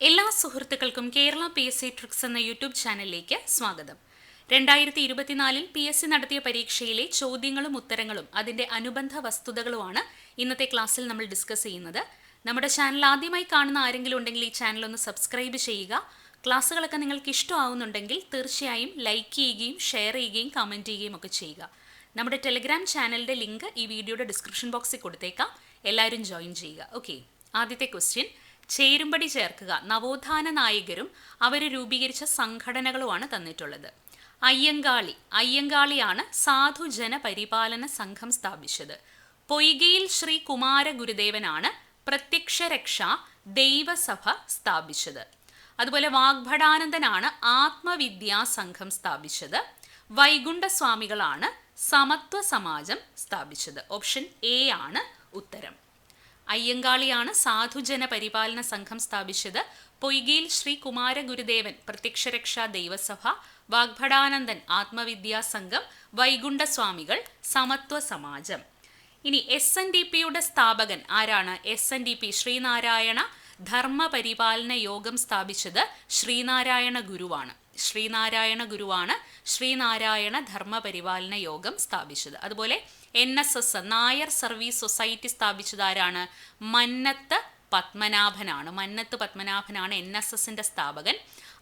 എല്ലാ സുഹൃത്തുക്കൾക്കും Kerala P S C tricks എന്ന യൂട്യൂബ് ചാനലിലേക്ക് സ്വാഗതം. രണ്ടായിരത്തി ഇരുപത്തിനാലിൽ പി എസ് സി നടത്തിയ പരീക്ഷയിലെ ചോദ്യങ്ങളും ഉത്തരങ്ങളും അതിന്റെ അനുബന്ധ വസ്തുതകളുമാണ് ഇന്നത്തെ ക്ലാസ്സിൽ നമ്മൾ ഡിസ്കസ് ചെയ്യുന്നത്. നമ്മുടെ ചാനൽ ആദ്യമായി കാണുന്ന ആരെങ്കിലും ഉണ്ടെങ്കിൽ ഈ ചാനൽ ഒന്ന് സബ്സ്ക്രൈബ് ചെയ്യുക. ക്ലാസ്സുകളൊക്കെ നിങ്ങൾക്ക് ഇഷ്ടമാവുന്നുണ്ടെങ്കിൽ തീർച്ചയായും ലൈക്ക് ചെയ്യുകയും ഷെയർ ചെയ്യുകയും കമന്റ് ചെയ്യുകയും ഒക്കെ ചെയ്യുക. നമ്മുടെ ടെലിഗ്രാം ചാനലിന്റെ ലിങ്ക് ഈ വീഡിയോയുടെ ഡിസ്ക്രിപ്ഷൻ ബോക്സിൽ കൊടുത്തേക്കാം. എല്ലാവരും ജോയിൻ ചെയ്യുക. ഓക്കെ ആദ്യത്തെ ക്വസ്റ്റ്യൻ ചേരുംപടി ചേർക്കുക. നവോത്ഥാന നായകരും അവർ രൂപീകരിച്ച സംഘടനകളുമാണ് തന്നിട്ടുള്ളത്. അയ്യങ്കാളി. അയ്യങ്കാളിയാണ് സാധുജന പരിപാലന സംഘം സ്ഥാപിച്ചത്. പൊയ്കയിൽ ശ്രീ കുമാര ഗുരുദേവനാണ് പ്രത്യക്ഷ രക്ഷ ദൈവസഭ സ്ഥാപിച്ചത്. അതുപോലെ വാഗ്ഭടാനന്ദനാണ് ആത്മവിദ്യാ സംഘം സ്ഥാപിച്ചത്. വൈകുണ്ഠസ്വാമികളാണ് സമത്വ സമാജം സ്ഥാപിച്ചത്. ഓപ്ഷൻ എ ആണ് ഉത്തരം. അയ്യങ്കാളിയാണ് സാധുജന പരിപാലന സംഘം സ്ഥാപിച്ചത്. പൊയ്കയിൽ ശ്രീ കുമാര ഗുരുദേവൻ പ്രത്യക്ഷരക്ഷാ ദൈവസഭ വാഗ്ഭടാനന്ദൻ ആത്മവിദ്യാ സംഘം വൈകുണ്ഠസ്വാമികൾ സമത്വ സമാജം. ഇനി എസ് എൻ ഡി പിയുടെ സ്ഥാപകൻ ആരാണ്? S N D P Sree Narayana Dharma Paripalana Yogam സ്ഥാപിച്ചത് ശ്രീനാരായണ ഗുരുവാണ്. ശ്രീനാരായണ ഗുരുവാണ് ശ്രീനാരായണ ധർമ്മപരിപാലന യോഗം സ്ഥാപിച്ചത്. അതുപോലെ N S S Nair service society സ്ഥാപിച്ചതാരാണ് Mannath പത്മനാഭനാണ്. മന്നത്ത് പത്മനാഭനാണ് എൻ എസ് എസിന്റെ സ്ഥാപകൻ.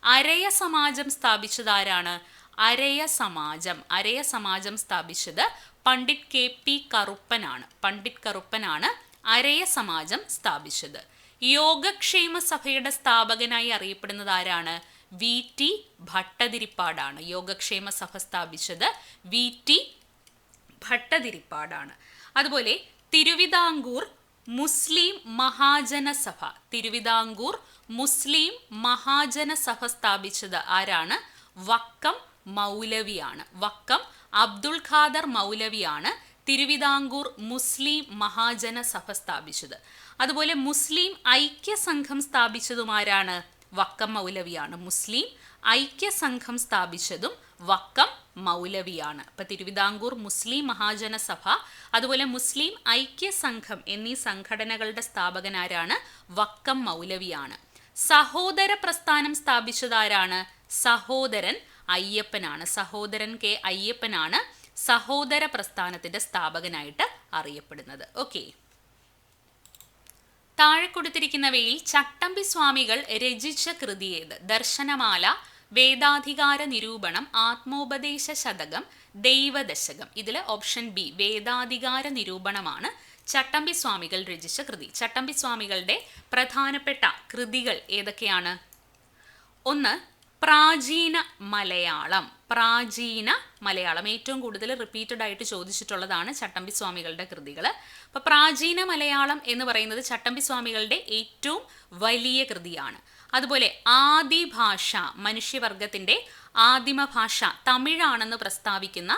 അരയ സമാജം സ്ഥാപിച്ചതാരാണ് അരയ സമാജം. അരയ സമാജം സ്ഥാപിച്ചത് പണ്ഡിറ്റ് കെ പി കറുപ്പനാണ്. പണ്ഡിറ്റ് കറുപ്പനാണ് അരയ സമാജം സ്ഥാപിച്ചത്. യോഗക്ഷേമ സഭയുടെ സ്ഥാപകനായി അറിയപ്പെടുന്നത് ആരാണ്? വി ടി ഭട്ടതിരിപ്പാടാണ്. യോഗക്ഷേമ സഭ സ്ഥാപിച്ചത് വി ടി ഭട്ടതിരിപ്പാടാണ്. അതുപോലെ തിരുവിതാംകൂർ മുസ്ലിം മഹാജന സഭ. തിരുവിതാംകൂർ മുസ്ലിം മഹാജന സഭ സ്ഥാപിച്ചത് ആരാണ്? വക്കം മൗലവിയാണ്. വക്കം അബ്ദുൾ ഖാദർ മൗലവിയാണ് തിരുവിതാംകൂർ മുസ്ലിം മഹാജന സഭ സ്ഥാപിച്ചത്. അതുപോലെ മുസ്ലിം ഐക്യ സംഘം സ്ഥാപിച്ചതും ആരാണ്? വക്കം മൗലവിയാണ്. മുസ്ലിം ഐക്യസംഘം സ്ഥാപിച്ചതും വക്കം മൗലവിയാണ്. ഇപ്പൊ തിരുവിതാംകൂർ മുസ്ലിം മഹാജന സഭ അതുപോലെ മുസ്ലിം ഐക്യസംഘം എന്നീ സംഘടനകളുടെ സ്ഥാപകനാരാണ് വക്കം മൗലവിയാണ്. സഹോദര പ്രസ്ഥാനം സ്ഥാപിച്ചതാരാണ്? സഹോദരൻ അയ്യപ്പനാണ്. സഹോദരൻ കെ അയ്യപ്പനാണ് സഹോദര പ്രസ്ഥാനത്തിന്റെ സ്ഥാപകനായിട്ട് അറിയപ്പെടുന്നത്. ഓക്കെ താഴെ കൊടുത്തിരിക്കുന്നവയിൽ ചട്ടമ്പി സ്വാമികൾ രചിച്ച കൃതി ഏത്? ദർശനമാല വേദാധികാര നിരൂപണം ആത്മോപദേശ ശതകം ദൈവദശകം. ഇതിൽ ഓപ്ഷൻ ബി വേദാധികാര നിരൂപണമാണ് ചട്ടമ്പി സ്വാമികൾ രചിച്ച കൃതി. ചട്ടമ്പി സ്വാമികളുടെ പ്രധാനപ്പെട്ട കൃതികൾ ഏതൊക്കെയാണ്? ഒന്ന് പ്രാചീന മലയാളം. പ്രാചീന മലയാളം ഏറ്റവും കൂടുതൽ റിപ്പീറ്റഡ് ആയിട്ട് ചോദിച്ചിട്ടുള്ളതാണ് ചട്ടമ്പി സ്വാമികളുടെ കൃതികൾ അപ്പോൾ പ്രാചീന മലയാളം എന്ന് പറയുന്നത് ചട്ടമ്പി സ്വാമികളുടെ ഏറ്റവും വലിയ കൃതിയാണ്. അതുപോലെ ആദി ഭാഷ മനുഷ്യവർഗത്തിന്റെ ആദിമ ഭാഷ തമിഴാണെന്ന് പ്രസ്താവിക്കുന്ന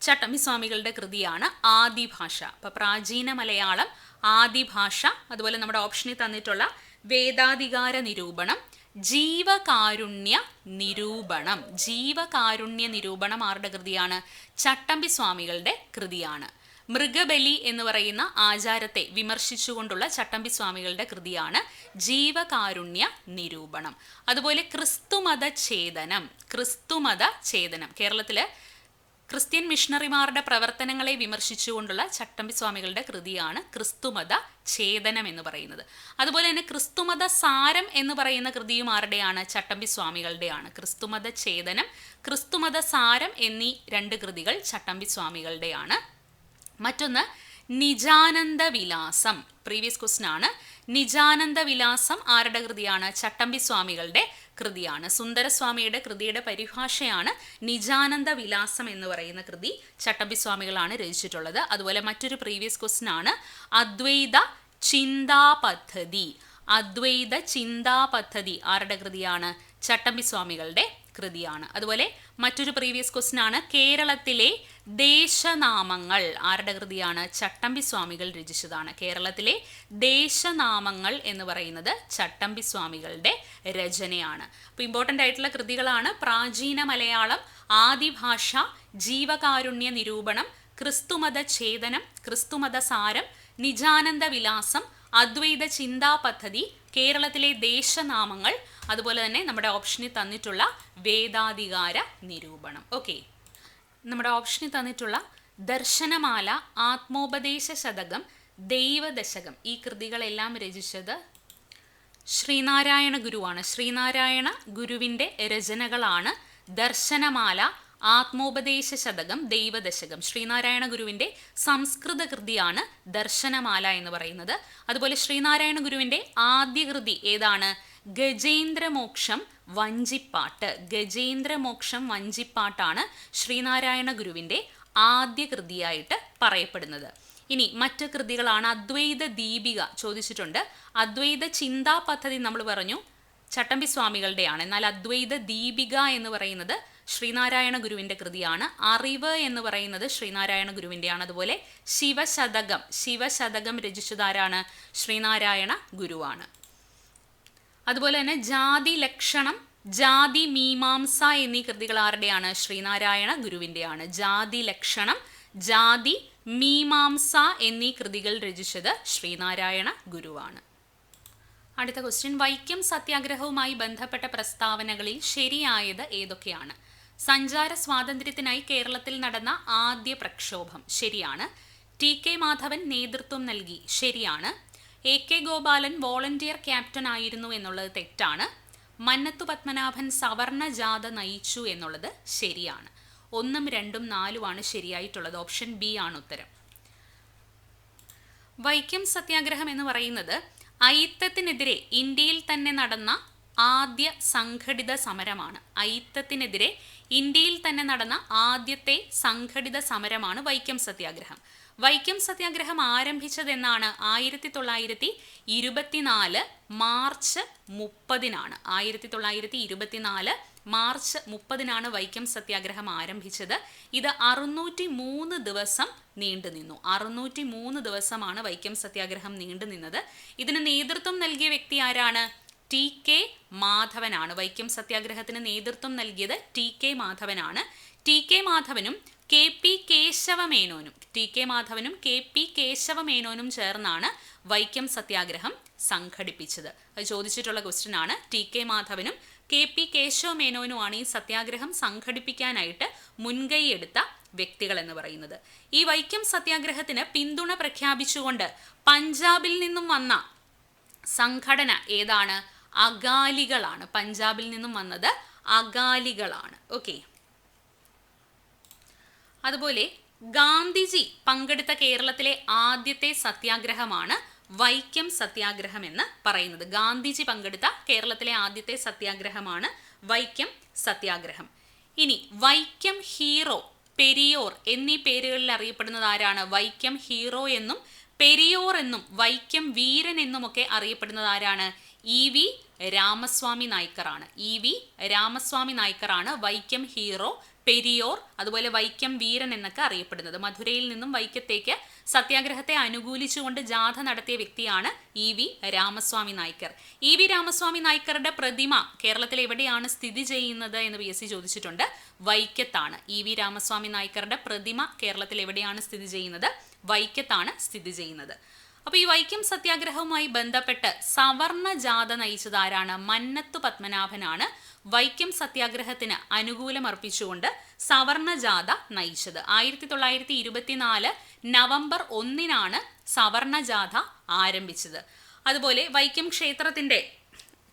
ചട്ടമ്പി സ്വാമികളുടെ കൃതിയാണ് ആദി ഭാഷ അപ്പോൾ പ്രാചീന മലയാളം ആദി ഭാഷ അതുപോലെ നമ്മുടെ ഓപ്ഷനിൽ തന്നിട്ടുള്ള വേദാധികാര നിരൂപണം ജീവകാരുണ്യ നിരൂപണം. ജീവകാരുണ്യ നിരൂപണം ആരുടെ കൃതിയാണ്? ചട്ടമ്പി സ്വാമികളുടെ കൃതിയാണ്. മൃഗബലി എന്ന് പറയുന്ന ആചാരത്തെ വിമർശിച്ചുകൊണ്ടുള്ള ചട്ടമ്പി സ്വാമികളുടെ കൃതിയാണ് ജീവകാരുണ്യ നിരൂപണം. അതുപോലെ ക്രിസ്തുമത ഛേദനം ക്രിസ്തുമത ഛേദനം കേരളത്തിൽ ക്രിസ്ത്യൻ മിഷണറിമാരുടെ പ്രവർത്തനങ്ങളെ വിമർശിച്ചുകൊണ്ടുള്ള ചട്ടമ്പി സ്വാമികളുടെ കൃതിയാണ് ക്രിസ്തുമത ഛേദനം എന്ന് പറയുന്നത്. അതുപോലെ തന്നെ ക്രിസ്തുമത സാരം എന്ന് പറയുന്ന കൃതിയും ആരുടെയാണ്? ചട്ടമ്പി സ്വാമികളുടെയാണ് ക്രിസ്തുമത ഛേദനം ക്രിസ്തുമത സാരം എന്നീ രണ്ട് കൃതികൾ ചട്ടമ്പി സ്വാമികളുടെയാണ് മറ്റൊന്ന് നിജാനന്ദ വിലാസം. പ്രീവിയസ് ക്വസ്റ്റൻ ആണ്. നിജാനന്ദ വിലാസം ആരുടെ കൃതിയാണ്? ചട്ടമ്പി സ്വാമികളുടെ കൃതിയാണ്. സുന്ദരസ്വാമിയുടെ കൃതിയുടെ പരിഭാഷയാണ് നിജാനന്ദ വിലാസം എന്ന് പറയുന്ന കൃതി. ചട്ടമ്പിസ്വാമികളാണ് രചിച്ചിട്ടുള്ളത്. അതുപോലെ മറ്റൊരു പ്രീവിയസ് ക്വസ്റ്റൻ ആണ്. അദ്വൈത ചിന്താ പദ്ധതി അദ്വൈത ചിന്താ പദ്ധതി ആരുടെ കൃതിയാണ്? ചട്ടമ്പിസ്വാമികളുടെ കൃതിയാണ്. അതുപോലെ മറ്റൊരു പ്രീവിയസ് ക്വസ്റ്റൻ ആണ്. കേരളത്തിലെ ദേശനാമങ്ങൾ ആരുടെ കൃതിയാണ്? ചട്ടമ്പി സ്വാമികൾ രചിച്ചതാണ്. കേരളത്തിലെ ദേശനാമങ്ങൾ എന്ന് പറയുന്നത് ചട്ടമ്പി സ്വാമികളുടെ രചനയാണ്. അപ്പോൾ ഇമ്പോർട്ടന്റ് ആയിട്ടുള്ള കൃതികളാണ് പ്രാചീന മലയാളം ആദിഭാഷ ജീവകാരുണ്യ നിരൂപണം ക്രിസ്തുമത ഛേദനം ക്രിസ്തുമത സാരം നിജാനന്ദ വിലാസം അദ്വൈത ചിന്താ പദ്ധതി കേരളത്തിലെ ദേശനാമങ്ങൾ അതുപോലെ തന്നെ നമ്മുടെ ഓപ്ഷനിൽ തന്നിട്ടുള്ള വേദാധികാര നിരൂപണം. ഓക്കെ നമ്മുടെ ഓപ്ഷനിൽ തന്നിട്ടുള്ള ദർശനമാല ആത്മോപദേശ ശതകം ദൈവദശകം. ഈ കൃതികളെല്ലാം രചിച്ചത് ശ്രീനാരായണ ഗുരുവാണ്. ശ്രീനാരായണ ഗുരുവിന്റെ രചനകളാണ് ദർശനമാല ആത്മോപദേശ ശതകം ദൈവദശകം. ശ്രീനാരായണ ഗുരുവിന്റെ സംസ്കൃത കൃതിയാണ് ദർശനമാല എന്ന് പറയുന്നത്. അതുപോലെ ശ്രീനാരായണ ഗുരുവിന്റെ ആദ്യ കൃതി ഏതാണ്? ഗജേന്ദ്രമോക്ഷം വഞ്ചിപ്പാട്ട്. ഗജേന്ദ്രമോക്ഷം വഞ്ചിപ്പാട്ടാണ് ശ്രീനാരായണ ഗുരുവിന്റെ ആദ്യ കൃതിയായിട്ട് പറയപ്പെടുന്നത്. ഇനി മറ്റ് കൃതികളാണ്. അദ്വൈത ദീപിക ചോദിച്ചിട്ടുണ്ട്. അദ്വൈത ചിന്താ പദ്ധതി നമ്മൾ പറഞ്ഞു ചട്ടമ്പി സ്വാമികളുടെയാണ് എന്നാൽ അദ്വൈത ദീപിക എന്ന് പറയുന്നത് ശ്രീനാരായണ ഗുരുവിന്റെ കൃതിയാണ്. അറിവ് എന്ന് പറയുന്നത് ശ്രീനാരായണ ഗുരുവിന്റെയാണ് അതുപോലെ ശിവശതകം ശിവശതകം രചിച്ചതാരാണ്? ശ്രീനാരായണ ഗുരുവാണ്. അതുപോലെ തന്നെ ജാതി ലക്ഷണം ജാതി മീമാംസ എന്നീ കൃതികൾ ആരുടെയാണ്? ശ്രീനാരായണ ഗുരുവിന്റെയാണ് ജാതി ലക്ഷണം ജാതി മീമാംസ എന്നീ കൃതികൾ രചിച്ചത് ശ്രീനാരായണ ഗുരുവാണ്. അടുത്ത ക്വസ്റ്റ്യൻ വൈക്കം സത്യാഗ്രഹവുമായി ബന്ധപ്പെട്ട പ്രസ്താവനകളിൽ ശരിയായത് ഏതൊക്കെയാണ്? സഞ്ചാര സ്വാതന്ത്ര്യത്തിനായി കേരളത്തിൽ നടന്ന ആദ്യ പ്രക്ഷോഭം. ശരിയാണ്. ടി കെ മാധവൻ നേതൃത്വം നൽകി. ശരിയാണ്. A K Gopalan volunteer captain ആയിരുന്നു എന്നുള്ളത് തെറ്റാണ്. മന്നത്തു പത്മനാഭൻ സവർണ ജാഥ നയിച്ചു എന്നുള്ളത് ശരിയാണ്. ഒന്നും രണ്ടും നാലുമാണ് ശരിയായിട്ടുള്ളത്. ഓപ്ഷൻ ബി ആണ് ഉത്തരം. വൈക്കം സത്യാഗ്രഹം എന്ന് പറയുന്നത് അയിത്തത്തിനെതിരെ ഇന്ത്യയിൽ തന്നെ നടന്ന ആദ്യ സംഘടിത സമരമാണ്. അയിത്തത്തിനെതിരെ ഇന്ത്യയിൽ തന്നെ നടന്ന ആദ്യത്തെ സംഘടിത സമരമാണ് വൈക്കം സത്യാഗ്രഹം. വൈക്കം സത്യാഗ്രഹം ആരംഭിച്ചതെന്നാണ് ആയിരത്തി തൊള്ളായിരത്തി ഇരുപത്തിനാല് മാർച്ച് മുപ്പതിനാണ്. ആയിരത്തി തൊള്ളായിരത്തി ഇരുപത്തിനാല് മാർച്ച് മുപ്പതിനാണ് വൈക്കം സത്യാഗ്രഹം ആരംഭിച്ചത്. ഇത് അറുന്നൂറ്റി മൂന്ന് ദിവസം നീണ്ടു നിന്നു. അറുന്നൂറ്റി മൂന്ന് ദിവസമാണ് വൈക്കം സത്യാഗ്രഹം നീണ്ടു നിന്നത്. ഇതിന് നേതൃത്വം നൽകിയ വ്യക്തി ആരാണ്? ടി കെ മാധവനാണ്. വൈക്കം സത്യാഗ്രഹത്തിന് നേതൃത്വം നൽകിയത് ടി കെ മാധവനാണ്. ടി കെ മാധവനും കെ പി കേശവമേനോനും ടി കെ മാധവനും കെ പി കേശവമേനോനും ചേർന്നാണ് വൈക്കം സത്യാഗ്രഹം സംഘടിപ്പിച്ചത്. അത് ചോദിച്ചിട്ടുള്ള ക്വസ്റ്റ്യൻ ആണ്. ടി കെ മാധവനും കെ പി കേശവമേനോനുമാണ് ഈ സത്യാഗ്രഹം സംഘടിപ്പിക്കാനായിട്ട് മുൻകൈയെടുത്ത വ്യക്തികൾ എന്ന് പറയുന്നത്. ഈ വൈക്കം സത്യാഗ്രഹത്തിന് പിന്തുണ പ്രഖ്യാപിച്ചുകൊണ്ട് പഞ്ചാബിൽ നിന്നും വന്ന സംഘടന ഏതാണ്? അകാലികളാണ്. പഞ്ചാബിൽ നിന്നും വന്നത് അകാലികളാണ്. ഓക്കെ അതുപോലെ ഗാന്ധിജി പങ്കെടുത്ത കേരളത്തിലെ ആദ്യത്തെ സത്യാഗ്രഹമാണ് വൈക്കം സത്യാഗ്രഹം എന്ന് പറയുന്നത്. ഗാന്ധിജി പങ്കെടുത്ത കേരളത്തിലെ ആദ്യത്തെ സത്യാഗ്രഹമാണ് വൈക്കം സത്യാഗ്രഹം. ഇനി വൈക്കം ഹീറോ പെരിയോർ എന്നീ പേരുകളിൽ അറിയപ്പെടുന്നത് ആരാണ്? വൈക്കം ഹീറോ എന്നും പെരിയോർ എന്നും വൈക്കം വീരൻ എന്നുമൊക്കെ അറിയപ്പെടുന്നത് ആരാണ്? ഇ വി രാമസ്വാമി നായ്ക്കറാണ്. ഇ വി രാമസ്വാമി നായ്ക്കറാണ് വൈക്കം ഹീറോ പെരിയോർ അതുപോലെ വൈക്കം വീരൻ എന്നൊക്കെ അറിയപ്പെടുന്നത്. മധുരയിൽ നിന്നും വൈക്കത്തേക്ക് സത്യാഗ്രഹത്തെ അനുകൂലിച്ചുകൊണ്ട് ജാഥ നടത്തിയ വ്യക്തിയാണ് E V Ramaswamy Naicker. E V Ramaswamy നായ്ക്കറുടെ പ്രതിമ കേരളത്തിൽ എവിടെയാണ് സ്ഥിതി ചെയ്യുന്നത് എന്ന് പി എസ് സി ചോദിച്ചിട്ടുണ്ട്. വൈക്കത്താണ്. ഇ വി രാമസ്വാമി നായ്ക്കറുടെ പ്രതിമ കേരളത്തിൽ എവിടെയാണ് സ്ഥിതി ചെയ്യുന്നത്? വൈക്കത്താണ് സ്ഥിതി ചെയ്യുന്നത്. അപ്പോൾ ഈ വൈക്കം സത്യാഗ്രഹവുമായി ബന്ധപ്പെട്ട് സവർണ ജാഥ നയിച്ചത് മന്നത്ത് പത്മനാഭനാണ് വൈക്കം സത്യാഗ്രഹത്തിന് അനുകൂലം അർപ്പിച്ചുകൊണ്ട് സവർണ ജാഥ നയിച്ചത്. ആയിരത്തി തൊള്ളായിരത്തി ഇരുപത്തിനാല് നവംബർ ഒന്നിനാണ് സവർണ ജാഥ ആരംഭിച്ചത്. അതുപോലെ വൈക്കം ക്ഷേത്രത്തിന്റെ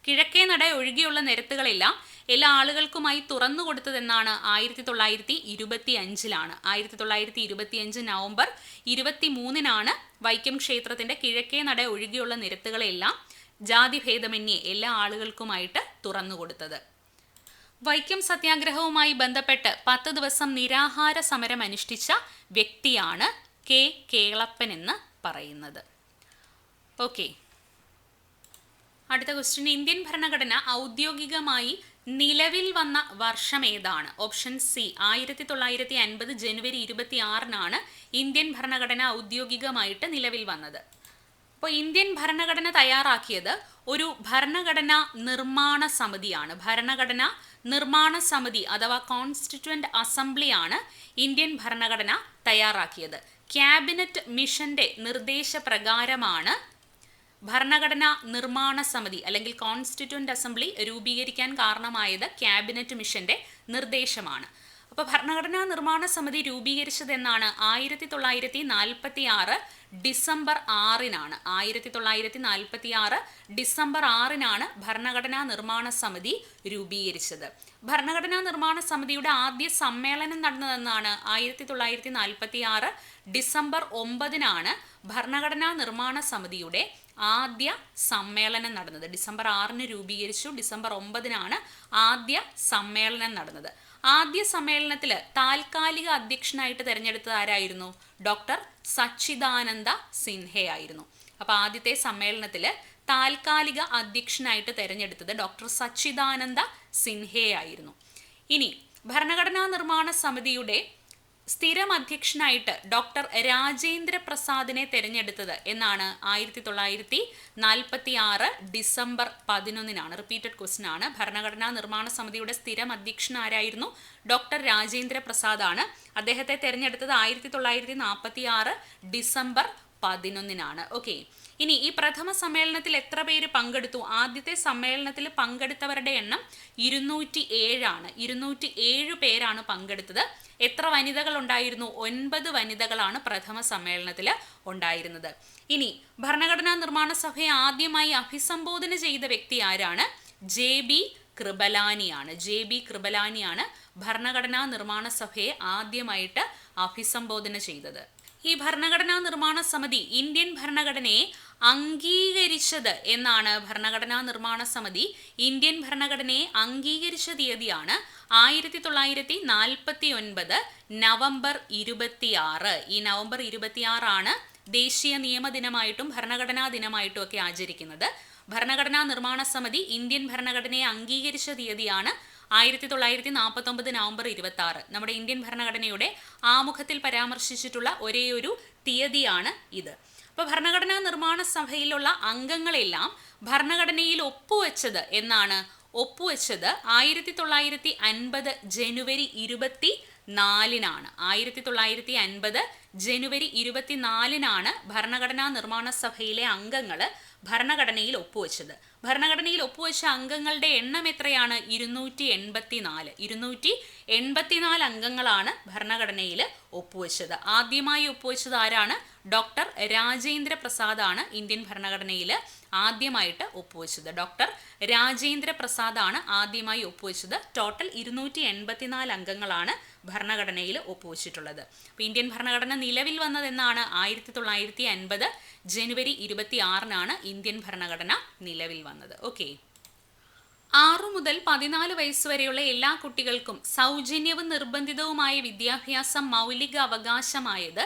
കിഴക്കേ നട ഒഴികെയുള്ള നിരത്തുകളെല്ലാം എല്ലാ ആളുകൾക്കുമായി തുറന്നു കൊടുത്തതെന്നാണ് ആയിരത്തി തൊള്ളായിരത്തി ഇരുപത്തി അഞ്ചിലാണ് ആയിരത്തി തൊള്ളായിരത്തി ഇരുപത്തി അഞ്ച് നവംബർ ഇരുപത്തി മൂന്നിനാണ് വൈക്കം ക്ഷേത്രത്തിന്റെ കിഴക്കേ നട ഒഴികെയുള്ള നിരത്തുകളെല്ലാം ജാതിഭേദമന്യേ എല്ലാ ആളുകൾക്കുമായിട്ട് തുറന്നു കൊടുത്തത്. വൈക്കം സത്യാഗ്രഹവുമായി ബന്ധപ്പെട്ട് പത്ത് ദിവസം നിരാഹാര സമരം അനുഷ്ഠിച്ച വ്യക്തിയാണ് കെ. കേളപ്പൻ എന്ന് പറയുന്നത്. ഓക്കെ. അടുത്ത ക്വസ്റ്റ്യൻ ഇന്ത്യൻ ഭരണഘടന ഔദ്യോഗികമായി നിലവിൽ വന്ന വർഷം ഏതാണ്? ഓപ്ഷൻ സി ആയിരത്തി തൊള്ളായിരത്തി അൻപത് ജനുവരി ഇരുപത്തി ആറിനാണ് ഇന്ത്യൻ ഭരണഘടന ഔദ്യോഗികമായിട്ട് നിലവിൽ വന്നത്. അപ്പോൾ ഇന്ത്യൻ ഭരണഘടന തയ്യാറാക്കിയത് ഒരു ഭരണഘടന നിർമ്മാണ സമിതിയാണ്. ഭരണഘടന നിർമ്മാണ സമിതി അഥവാ കോൺസ്റ്റിറ്റ്യൂവന്റ് അസംബ്ലിയാണ് ഇന്ത്യൻ ഭരണഘടന തയ്യാറാക്കിയത്. ക്യാബിനറ്റ് മിഷന്റെ നിർദ്ദേശപ്രകാരമാണ് ഭരണഘടനാ നിർമ്മാണ സമിതി അല്ലെങ്കിൽ കോൺസ്റ്റിറ്റ്യൂന്റ് അസംബ്ലി രൂപീകരിക്കാൻ കാരണമായത് ക്യാബിനറ്റ് മിഷന്റെ നിർദ്ദേശമാണ്. അപ്പോൾ ഭരണഘടനാ നിർമ്മാണ സമിതി രൂപീകരിച്ചത് എന്നാണ് ആയിരത്തി തൊള്ളായിരത്തി നാൽപ്പത്തി ആറ് ഡിസംബർ ആറിനാണ്. ആയിരത്തി തൊള്ളായിരത്തി നാൽപ്പത്തി ആറ് ഡിസംബർ ആറിനാണ് ഭരണഘടനാ നിർമ്മാണ സമിതി രൂപീകരിച്ചത്. ഭരണഘടനാ നിർമ്മാണ സമിതിയുടെ ആദ്യ സമ്മേളനം നടന്നതെന്നാണ് ആയിരത്തി തൊള്ളായിരത്തി നാൽപ്പത്തി ആറ് ഡിസംബർ ഒമ്പതിനാണ് ഭരണഘടനാ നിർമ്മാണ സമിതിയുടെ ആദ്യ സമ്മേളനം നടന്നത്. ഡിസംബർ ആറിന് രൂപീകരിച്ചു. ഡിസംബർ ഒമ്പതിനാണ് ആദ്യ സമ്മേളനം നടന്നത്. ആദ്യ സമ്മേളനത്തിൽ താൽക്കാലിക അധ്യക്ഷനായിട്ട് തിരഞ്ഞെടുത്തത് ആരായിരുന്നു? ഡോക്ടർ സച്ചിദാനന്ദ സിൻഹയായിരുന്നു അപ്പോൾ ആദ്യത്തെ സമ്മേളനത്തിൽ താൽക്കാലിക അധ്യക്ഷനായിട്ട് തിരഞ്ഞെടുത്തത് ഡോക്ടർ സച്ചിദാനന്ദ സിൻഹയായിരുന്നു ഇനി ഭരണഘടനാ നിർമ്മാണ സമിതിയുടെ സ്ഥിരം അധ്യക്ഷനായിട്ട് ഡോക്ടർ രാജേന്ദ്ര പ്രസാദിനെ തിരഞ്ഞെടുത്തത് എന്നാണ് ആയിരത്തി തൊള്ളായിരത്തി നാൽപ്പത്തി ആറ് ഡിസംബർ പതിനൊന്നിനാണ്. റിപ്പീറ്റഡ് ക്വസ്റ്റൻ ആണ്. ഭരണഘടനാ നിർമ്മാണ സമിതിയുടെ സ്ഥിരം അധ്യക്ഷൻ ആരായിരുന്നു ഡോക്ടർ രാജേന്ദ്ര പ്രസാദ് ആണ് അദ്ദേഹത്തെ തിരഞ്ഞെടുത്തത് ആയിരത്തി തൊള്ളായിരത്തി നാൽപ്പത്തി ആറ് ഡിസംബർ പതിനൊന്നിനാണ്. ഓക്കെ. ഇനി ഈ പ്രഥമ സമ്മേളനത്തിൽ എത്ര പേര് പങ്കെടുത്തു? ആദ്യത്തെ സമ്മേളനത്തിൽ പങ്കെടുത്തവരുടെ എണ്ണം ഇരുന്നൂറ്റി ഏഴാണ് ഇരുന്നൂറ്റി ഏഴ് പേരാണ് പങ്കെടുത്തത്. എത്ര വനിതകൾ ഉണ്ടായിരുന്നു? ഒൻപത് വനിതകളാണ് പ്രഥമ സമ്മേളനത്തിൽ ഉണ്ടായിരുന്നത്. ഇനി ഭരണഘടനാ നിർമ്മാണ സഭയെ ആദ്യമായി അഭിസംബോധന ചെയ്ത വ്യക്തി ആരാണ്? ജെ ബി കൃപലാനിയാണ്. ജെ ബി കൃപലാനിയാണ് ഭരണഘടനാ നിർമ്മാണ സഭയെ ആദ്യമായിട്ട് അഭിസംബോധന ചെയ്തത്. ഈ ഭരണഘടനാ നിർമ്മാണ സമിതി ഇന്ത്യൻ ഭരണഘടനയെ അംഗീകരിച്ചത് എന്നാണ് ഭരണഘടനാ നിർമ്മാണ സമിതി. ഇന്ത്യൻ ഭരണഘടനയെ അംഗീകരിച്ച തീയതിയാണ് ആയിരത്തി തൊള്ളായിരത്തി നാൽപ്പത്തി ഒൻപത് നവംബർ ഇരുപത്തിയാറ്. ഈ നവംബർ ഇരുപത്തിയാറാണ് ദേശീയ നിയമ ദിനമായിട്ടും ഭരണഘടനാ ദിനമായിട്ടും ഒക്കെ ആചരിക്കുന്നത്. ഭരണഘടനാ നിർമ്മാണ സമിതി ഇന്ത്യൻ ഭരണഘടനയെ അംഗീകരിച്ച തീയതിയാണ് ആയിരത്തി തൊള്ളായിരത്തി നാൽപ്പത്തി ഒമ്പത് നവംബർ ഇരുപത്തി ആറ് നമ്മുടെ ഇന്ത്യൻ ഭരണഘടനയുടെ ആമുഖത്തിൽ പരാമർശിച്ചിട്ടുള്ള ഒരേ ഒരു തീയതിയാണ് ഇത്. അപ്പോൾ ഭരണഘടനാ നിർമ്മാണ സഭയിലുള്ള അംഗങ്ങളെല്ലാം ഭരണഘടനയിൽ ഒപ്പുവെച്ചത് എന്നാണ് ഒപ്പുവെച്ചത് ആയിരത്തി തൊള്ളായിരത്തി അൻപത് ജനുവരി ഇരുപത്തി നാലിനാണ് ആയിരത്തി തൊള്ളായിരത്തി അൻപത് ജനുവരി ഇരുപത്തിനാലിനാണ് ഭരണഘടനാ നിർമ്മാണ സഭയിലെ അംഗങ്ങൾ ഭരണഘടനയിൽ ഒപ്പുവെച്ചത്. ഭരണഘടനയിൽ ഒപ്പുവെച്ച അംഗങ്ങളുടെ എണ്ണം എത്രയാണ്? ഇരുന്നൂറ്റി എൺപത്തി നാല് ഇരുന്നൂറ്റി എൺപത്തിനാല് അംഗങ്ങളാണ് ഭരണഘടനയിൽ ഒപ്പുവെച്ചത്. ആദ്യമായി ഒപ്പുവെച്ചത് ആരാണ്? ഡോക്ടർ രാജേന്ദ്ര പ്രസാദാണ് ഇന്ത്യൻ ഭരണഘടനയിൽ ആദ്യമായിട്ട് ഒപ്പുവെച്ചത്. ഡോക്ടർ രാജേന്ദ്ര പ്രസാദാണ് ആദ്യമായി ഒപ്പുവെച്ചത്. ടോട്ടൽ ഇരുന്നൂറ്റി എൺപത്തിനാല് അംഗങ്ങളാണ് ഭരണഘടനയിൽ ഒപ്പുവെച്ചിട്ടുള്ളത്. അപ്പോൾ ഇന്ത്യൻ ഭരണഘടന നിലവിൽ വന്നതെന്നാണ് ആയിരത്തി തൊള്ളായിരത്തി അൻപത് ജനുവരി ഇരുപത്തി ആറിനാണ് ഇന്ത്യൻ ഭരണഘടന നിലവിൽ വന്നത്. ഓക്കെ. ആറു മുതൽ പതിനാല് വയസ്സ് വരെയുള്ള എല്ലാ കുട്ടികൾക്കും സൗജന്യവും നിർബന്ധിതവുമായ വിദ്യാഭ്യാസം മൗലിക അവകാശമായത്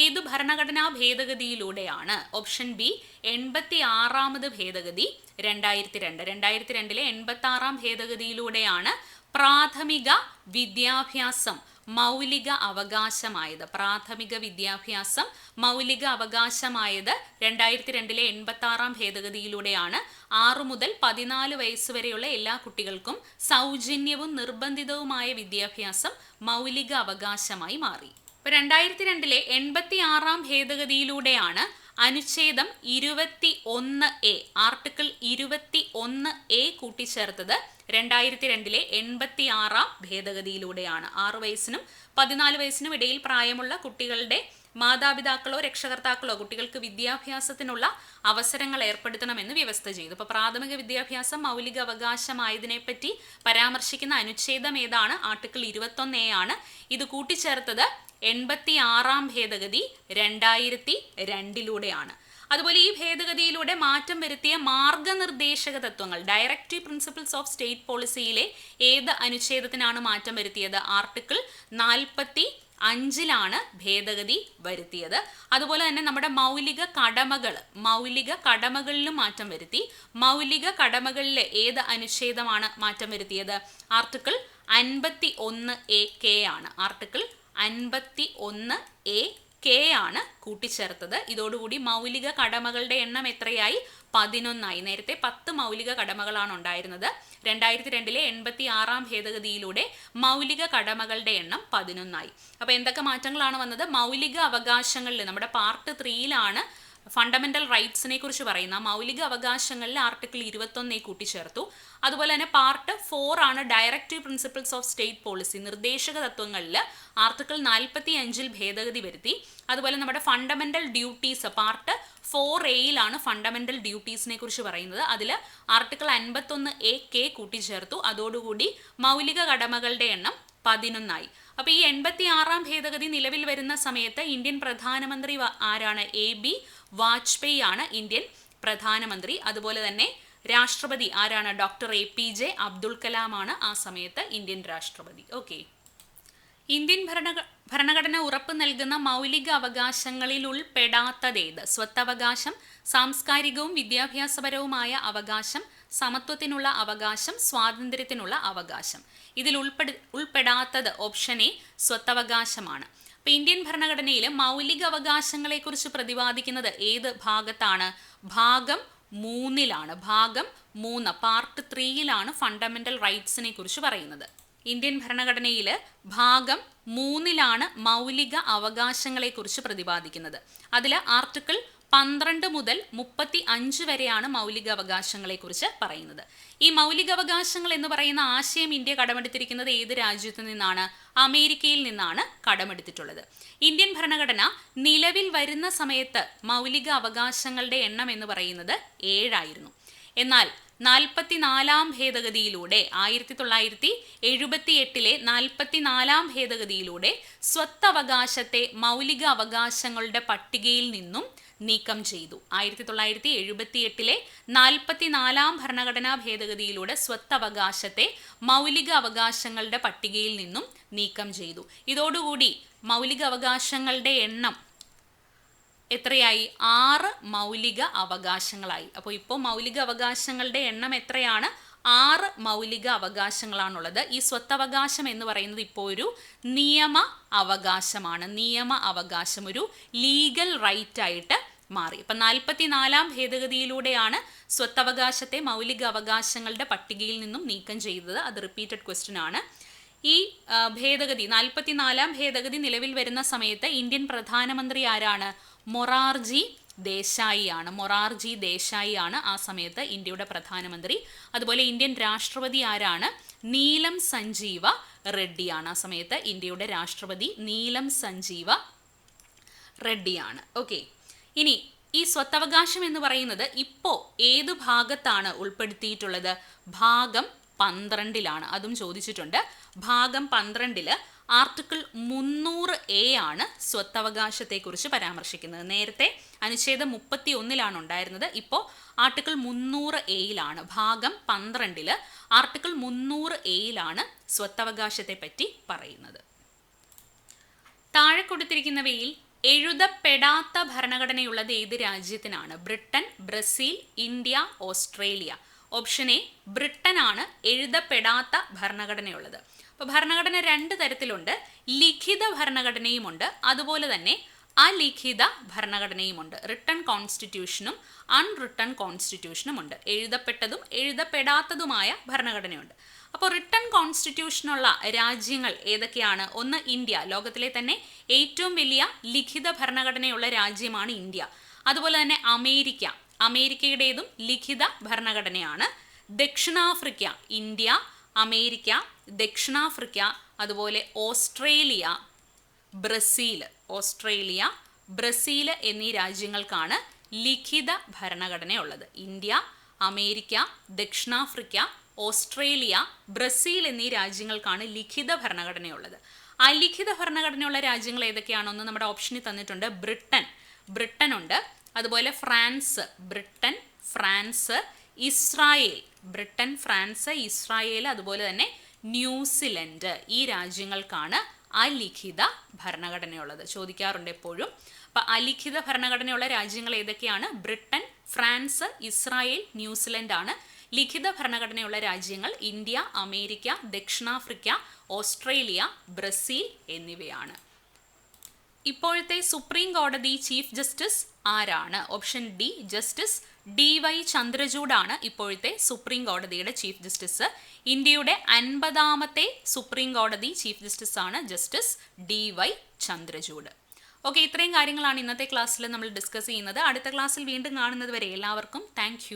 ഏതു ഭരണഘടനാ ഭേദഗതിയിലൂടെയാണ്? ഓപ്ഷൻ ബി എൺപത്തി ആറാമത് ഭേദഗതി രണ്ടായിരത്തി രണ്ട് രണ്ടായിരത്തി രണ്ടിലെ എൺപത്തി ആറാം ഭേദഗതിയിലൂടെയാണ് പ്രാഥമിക വിദ്യാഭ്യാസം മൗലിക അവകാശമായത്. പ്രാഥമിക വിദ്യാഭ്യാസം മൗലിക അവകാശമായത് രണ്ടായിരത്തി രണ്ടിലെ എൺപത്തി ആറാം ഭേദഗതിയിലൂടെയാണ്. ആറു മുതൽ പതിനാല് വയസ്സ് വരെയുള്ള എല്ലാ കുട്ടികൾക്കും സൗജന്യവും നിർബന്ധിതവുമായ വിദ്യാഭ്യാസം മൗലിക അവകാശമായി മാറി. രണ്ടായിരത്തി രണ്ടിലെ എൺപത്തി ആറാം ഭേദഗതിയിലൂടെയാണ് അനുച്ഛേദം ഇരുപത്തി ഒന്ന് എ ആർട്ടിക്കിൾ ഇരുപത്തി ഒന്ന് എ കൂട്ടിച്ചേർത്തത് രണ്ടായിരത്തി രണ്ടിലെ എൺപത്തി ആറാം ഭേദഗതിയിലൂടെയാണ്. ആറു വയസ്സിനും പതിനാല് വയസ്സിനും ഇടയിൽ പ്രായമുള്ള കുട്ടികളുടെ മാതാപിതാക്കളോ രക്ഷകർത്താക്കളോ കുട്ടികൾക്ക് വിദ്യാഭ്യാസത്തിനുള്ള അവസരങ്ങൾ ഏർപ്പെടുത്തണമെന്ന് വ്യവസ്ഥ ചെയ്തു. ഇപ്പോൾ പ്രാഥമിക വിദ്യാഭ്യാസം മൗലിക അവകാശമായതിനെപ്പറ്റി പരാമർശിക്കുന്ന അനുച്ഛേദം ഏതാണ്? ആർട്ടിക്കിൾ ഇരുപത്തൊന്ന് എ ആണ്. ഇത് കൂട്ടിച്ചേർത്തത് എൺപത്തി ആറാം ഭേദഗതി രണ്ടായിരത്തി രണ്ടിലൂടെയാണ് അതുപോലെ ഈ ഭേദഗതിയിലൂടെ മാറ്റം വരുത്തിയ മാർഗനിർദ്ദേശക തത്വങ്ങൾ ഡയറക്റ്റീവ് പ്രിൻസിപ്പിൾസ് ഓഫ് സ്റ്റേറ്റ് പോളിസിയിലെ ഏത് അനുച്ഛേദത്തിനാണ് മാറ്റം വരുത്തിയത്? ആർട്ടിക്കിൾ നാൽപ്പത്തി അഞ്ചിലാണ് ഭേദഗതി വരുത്തിയത്. അതുപോലെ തന്നെ നമ്മുടെ മൗലിക കടമകൾ മൗലിക കടമകളിലും മാറ്റം വരുത്തി. മൗലിക കടമകളിലെ ഏത് അനുച്ഛേദമാണ് മാറ്റം വരുത്തിയത്? ആർട്ടിക്കിൾ അൻപത്തി ഒന്ന് എ കെ ആണ്. ആർട്ടിക്കിൾ അൻപത്തി ഒന്ന് എ കെ ആണ് കൂട്ടിച്ചേർത്തത്. ഇതോടുകൂടി മൗലിക കടമകളുടെ എണ്ണം എത്രയായി? പതിനൊന്നായി. നേരത്തെ പത്ത് മൗലിക കടമകളാണ് ഉണ്ടായിരുന്നത്. രണ്ടായിരത്തി രണ്ടിലെ എൺപത്തി ആറാം ഭേദഗതിയിലൂടെ മൗലിക കടമകളുടെ എണ്ണം പതിനൊന്നായി. അപ്പോൾ എന്തൊക്കെ മാറ്റങ്ങളാണ് വന്നത്? മൗലിക അവകാശങ്ങളിൽ നമ്മുടെ പാർട്ട് ത്രീയിലാണ് ഫണ്ടമെന്റൽ റൈറ്റ്സിനെ കുറിച്ച് പറയുന്ന. മൗലിക അവകാശങ്ങളിൽ ആർട്ടിക്കിൾ ഇരുപത്തൊന്നേ കൂട്ടിച്ചേർത്തു. അതുപോലെ തന്നെ പാർട്ട് ഫോർ ആണ് directive principles of state policy നിർദ്ദേശക തത്വങ്ങളിൽ ആർട്ടിക്കിൾ നാൽപ്പത്തി അഞ്ചിൽ ഭേദഗതി വരുത്തി. അതുപോലെ നമ്മുടെ ഫണ്ടമെന്റൽ ഡ്യൂട്ടീസ് പാർട്ട് ഫോർ എയിലാണ് ഫണ്ടമെന്റൽ ഡ്യൂട്ടീസിനെ കുറിച്ച് പറയുന്നത്. അതിൽ ആർട്ടിക്കിൾ അൻപത്തൊന്ന് എ കെ കൂട്ടിച്ചേർത്തു. അതോടുകൂടി മൗലിക കടമകളുടെ എണ്ണം പതിനൊന്നായി. അപ്പോൾ ഈ എൺപത്തി ആറാം ഭേദഗതി നിലവിൽ വരുന്ന സമയത്ത് ഇന്ത്യൻ പ്രധാനമന്ത്രി ആരാണ്? എ ബി വാജ്പേയി ആണ് ഇന്ത്യൻ പ്രധാനമന്ത്രി. അതുപോലെ തന്നെ രാഷ്ട്രപതി ആരാണ്? Doctor A P J Abdul കലാമാണ് ആ സമയത്ത് ഇന്ത്യൻ രാഷ്ട്രപതി. ഓക്കെ. ഇന്ത്യൻ ഭരണ ഭരണഘടന ഉറപ്പ് നൽകുന്ന മൗലിക അവകാശങ്ങളിൽ ഉൾപ്പെടാത്തതേത് സ്വത്തവകാശം സാംസ്കാരികവും വിദ്യാഭ്യാസപരവുമായ അവകാശം സമത്വത്തിനുള്ള അവകാശം സ്വാതന്ത്ര്യത്തിനുള്ള അവകാശം. ഇതിൽ ഉൾപ്പെടു ഉൾപ്പെടാത്തത് ഓപ്ഷൻ എ സ്വത്തവകാശമാണ്. അപ്പൊ ഇന്ത്യൻ ഭരണഘടനയിൽ മൗലിക അവകാശങ്ങളെക്കുറിച്ച് പ്രതിപാദിക്കുന്നത് ഏത് ഭാഗത്താണ്? ഭാഗം മൂന്നിലാണ്. ഭാഗം മൂന്ന് പാർട്ട് ത്രീയിലാണ് ഫണ്ടമെന്റൽ റൈറ്റ്സിനെ കുറിച്ച് പറയുന്നത്. ഇന്ത്യൻ ഭരണഘടനയിൽ ഭാഗം മൂന്നിലാണ് മൗലിക അവകാശങ്ങളെക്കുറിച്ച് പ്രതിപാദിക്കുന്നത്. അതിൽ ആർട്ടിക്കിൾ പന്ത്രണ്ട് മുതൽ മുപ്പത്തി അഞ്ച് വരെയാണ് മൗലിക അവകാശങ്ങളെക്കുറിച്ച് പറയുന്നത്. ഈ മൗലിക അവകാശങ്ങൾ എന്ന് പറയുന്ന ആശയം ഇന്ത്യ കടമെടുത്തിരിക്കുന്നത് ഏത് രാജ്യത്തു നിന്നാണ്? അമേരിക്കയിൽ നിന്നാണ് കടമെടുത്തിട്ടുള്ളത്. ഇന്ത്യൻ ഭരണഘടന നിലവിൽ വരുന്ന സമയത്ത് മൗലിക അവകാശങ്ങളുടെ എണ്ണം എന്ന് പറയുന്നത് ഏഴായിരുന്നു. എന്നാൽ നാൽപ്പത്തിനാലാം ഭേദഗതിയിലൂടെ ആയിരത്തി തൊള്ളായിരത്തി എഴുപത്തി എട്ടിലെ നാൽപ്പത്തിനാലാം ഭേദഗതിയിലൂടെ സ്വത്തവകാശത്തെ മൗലിക അവകാശങ്ങളുടെ പട്ടികയിൽ നിന്നും നീക്കം ചെയ്തു. ആയിരത്തി തൊള്ളായിരത്തി എഴുപത്തി എട്ടിലെ നാൽപ്പത്തിനാലാം ഭരണഘടനാ ഭേദഗതിയിലൂടെ സ്വത്തവകാശത്തെ മൗലിക അവകാശങ്ങളുടെ പട്ടികയിൽ നിന്നും നീക്കം ചെയ്തു. ഇതോടുകൂടി മൗലിക അവകാശങ്ങളുടെ എണ്ണം എത്രയായി? ആറ് മൗലിക അവകാശങ്ങളായി അപ്പോൾ ഇപ്പോൾ മൗലിക അവകാശങ്ങളുടെ എണ്ണം എത്രയാണ്? ആറ് മൗലിക അവകാശങ്ങളാണുള്ളത് ഈ സ്വത്തവകാശം എന്ന് പറയുന്നത് ഇപ്പോൾ ഒരു നിയമ അവകാശമാണ്. നിയമ അവകാശം ഒരു ലീഗൽ റൈറ്റ് ആയിട്ട് മാറി. അപ്പം നാൽപ്പത്തിനാലാം ഭേദഗതിയിലൂടെയാണ് സ്വത്തവകാശത്തെ മൗലിക അവകാശങ്ങളുടെ പട്ടികയിൽ നിന്നും നീക്കം ചെയ്തത്. അത് റിപ്പീറ്റഡ് ക്വസ്റ്റ്യൻ ആണ്. ഈ ഭേദഗതി നാൽപ്പത്തിനാലാം ഭേദഗതി നിലവിൽ വരുന്ന സമയത്ത് ഇന്ത്യൻ പ്രധാനമന്ത്രി ആരാണ്? മൊറാർജി ദേശായി ആണ് മൊറാർജി ദേശായി ആണ് ആ സമയത്ത് ഇന്ത്യയുടെ പ്രധാനമന്ത്രി. അതുപോലെ ഇന്ത്യൻ രാഷ്ട്രപതി ആരാണ്? നീലം സഞ്ജീവ റെഡ്ഡിയാണ് ആ സമയത്ത് ഇന്ത്യയുടെ രാഷ്ട്രപതി നീലം സഞ്ജീവ റെഡ്ഡിയാണ്. ഓക്കെ ഇനി ഈ സ്വത്തവകാശം എന്ന് പറയുന്നത് ഇപ്പോൾ ഏത് ഭാഗത്താണ് ഉൾപ്പെടുത്തിയിട്ടുള്ളത്? ഭാഗം പന്ത്രണ്ടിലാണ്. അതും ചോദിച്ചിട്ടുണ്ട്. ഭാഗം പന്ത്രണ്ടിൽ ആർട്ടിക്കിൾ മുന്നൂറ് എ ആണ് സ്വത്തവകാശത്തെക്കുറിച്ച് പരാമർശിക്കുന്നത്. നേരത്തെ അനുച്ഛേദം മുപ്പത്തി ഒന്നിലാണ് ഉണ്ടായിരുന്നത്. ഇപ്പോൾ ആർട്ടിക്കിൾ മുന്നൂറ് എയിലാണ്. ഭാഗം പന്ത്രണ്ടിൽ ആർട്ടിക്കിൾ മുന്നൂറ് എയിലാണ് സ്വത്തവകാശത്തെ പറ്റി പറയുന്നത്. താഴെ കൊടുത്തിരിക്കുന്നവയിൽ എഴുതപ്പെടാത്ത ഭരണഘടനയുള്ളത് ഏത് രാജ്യത്തിനാണ്? Britain Brazil India Australia. Option A ബ്രിട്ടനാണ് എഴുതപ്പെടാത്ത ഭരണഘടനയുള്ളത്. അപ്പോൾ ഭരണഘടന രണ്ട് തരത്തിലുണ്ട്. ലിഖിത ഭരണഘടനയുമുണ്ട്. അതുപോലെ തന്നെ അലിഖിത ഭരണഘടനയുമുണ്ട്. റിട്ടൺ കോൺസ്റ്റിറ്റ്യൂഷനും അൺറിട്ടൺ കോൺസ്റ്റിറ്റ്യൂഷനും ഉണ്ട് എഴുതപ്പെട്ടതും എഴുതപ്പെടാത്തതുമായ ഭരണഘടനയുണ്ട്. അപ്പോൾ റിട്ടേൺ കോൺസ്റ്റിറ്റ്യൂഷനുള്ള രാജ്യങ്ങൾ ഏതൊക്കെയാണ്? ഒന്ന് ഇന്ത്യ. ലോകത്തിലെ തന്നെ ഏറ്റവും വലിയ ലിഖിത ഭരണഘടനയുള്ള രാജ്യമാണ് ഇന്ത്യ. അതുപോലെ തന്നെ അമേരിക്ക. അമേരിക്കയുടേതും ലിഖിത ഭരണഘടനയാണ്. ദക്ഷിണാഫ്രിക്ക ഇന്ത്യ അമേരിക്ക ദക്ഷിണാഫ്രിക്ക അതുപോലെ ഓസ്ട്രേലിയ ബ്രസീൽ. ഓസ്ട്രേലിയ ബ്രസീൽ എന്നീ രാജ്യങ്ങൾക്കാണ് ലിഖിത ഭരണഘടനയുള്ളത്. ഇന്ത്യ അമേരിക്ക ദക്ഷിണാഫ്രിക്ക ഓസ്ട്രേലിയ ബ്രസീൽ എന്നീ രാജ്യങ്ങൾക്കാണ് ലിഖിത ഭരണഘടനയുള്ളത്. അലിഖിത ഭരണഘടനയുള്ള രാജ്യങ്ങൾ ഏതൊക്കെയാണെന്ന് നമ്മുടെ ഓപ്ഷനിൽ തന്നിട്ടുണ്ട്. ബ്രിട്ടൻ ബ്രിട്ടൻ ഉണ്ട്. അതുപോലെ France Britain France Israel Britain France Israel അതുപോലെ തന്നെ ന്യൂസിലൻഡ് ഈ രാജ്യങ്ങൾക്കാണ് അലിഖിത ഭരണഘടനയുള്ളത്. ചോദിക്കാറുണ്ട് എപ്പോഴും. അപ്പൊ അലിഖിത ഭരണഘടനയുള്ള രാജ്യങ്ങൾ ഏതൊക്കെയാണ്? ബ്രിട്ടൻ ഫ്രാൻസ് ഇസ്രായേൽ ന്യൂസിലൻഡ് ആണ് ലിഖിത ഭരണഘടനയുള്ള രാജ്യങ്ങൾ ഇന്ത്യ അമേരിക്ക ദക്ഷിണാഫ്രിക്ക ഓസ്ട്രേലിയ ബ്രസീൽ എന്നിവയാണ്. ഇപ്പോഴത്തെ സുപ്രീം കോടതി ചീഫ് ജസ്റ്റിസ് ആരാണ്? Option D justice D Y ചന്ദ്രചൂഡാണ് ഇപ്പോഴത്തെ സുപ്രീം കോടതിയുടെ ചീഫ് ജസ്റ്റിസ്. ഇന്ത്യയുടെ അൻപതാമത്തെ സുപ്രീം കോടതി ചീഫ് ജസ്റ്റിസ് ആണ് justice D Y Chandrachud. Okay ഇത്രയും കാര്യങ്ങളാണ് ഇന്നത്തെ ക്ലാസ്സിൽ നമ്മൾ ഡിസ്കസ് ചെയ്യുന്നത്. അടുത്ത ക്ലാസ്സിൽ വീണ്ടും കാണുന്നത് വരെ എല്ലാവർക്കും താങ്ക്